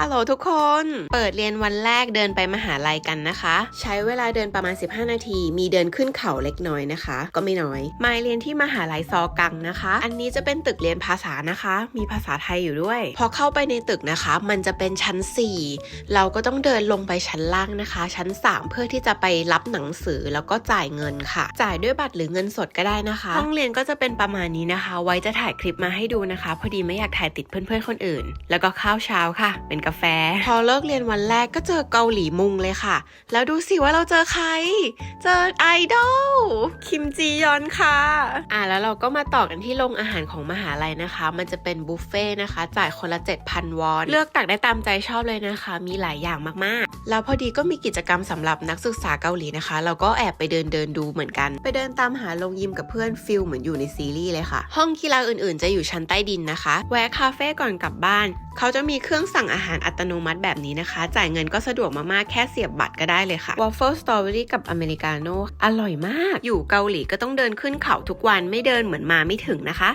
ฮัลโหลทุกคน เปิดเรียนวันแรกเดินไปมหาลัยกันนะคะ ใช้เวลาเดินประมาณ 15 นาที มีเดินขึ้นเขาเล็กน้อยนะคะ ก็ไม่น้อยมาเรียนที่มหาลัยซอกังนะคะ อันนี้จะเป็นตึกเรียนภาษานะคะ มีภาษาไทยอยู่ด้วย พอเข้าไปในตึกนะคะ มันจะเป็นชั้น 4 เราก็ต้องเดินลงไปชั้นล่างนะคะ ชั้น 3 เพื่อที่จะไปรับหนังสือแล้วก็จ่ายเงินค่ะ จ่ายด้วยบัตรหรือเงินสดก็ได้นะคะ ห้องเรียนก็จะเป็นประมาณนี้นะคะ ไว้จะถ่ายคลิปมาให้ดูนะคะ พอดีไม่อยากถ่ายติดเพื่อนๆคนอื่น แล้วก็ข้าวเช้าค่ะ เป็นกาแฟ พอเลิกเรียนวันแรกก็เจอเกาหลีมุงเลยค่ะ แล้วดูสิว่าเราเจอใคร เจอไอดอลคิมจียอนค่ะ อะแล้วเราก็มาต่อกันที่โรงอาหารของมหาลัยนะคะ มันจะเป็นบุฟเฟ่ต์นะคะ จ่ายคนละ 7,000 วอน เลือกตักได้ตามใจชอบเลยนะคะ มีหลายอย่างมากๆ แล้วพอดีก็มีกิจกรรมสำหรับนักศึกษาเกาหลีนะคะ เราก็แอบไปเดินเดินดูเหมือนกัน ไปเดินตามหาโรงยิมกับเพื่อนฟิลเหมือนอยู่ในซีรีส์เลยค่ะ ห้องกีฬาอื่นๆ จะอยู่ชั้นใต้ดินนะคะ แวะคาเฟ่ก่อนกลับบ้าน เขาจะมีเครื่องสั่งอาหารอัตโนมัติแบบนี้นะคะ จ่ายเงินก็สะดวกมากๆ แค่เสียบบัตรก็ได้เลยค่ะ Waffle Strawberry กับอเมริกาโน่อร่อยมาก อยู่เกาหลีก็ต้องเดินขึ้นเขาทุกวันไม่เดินเหมือนมาไม่ถึงนะคะ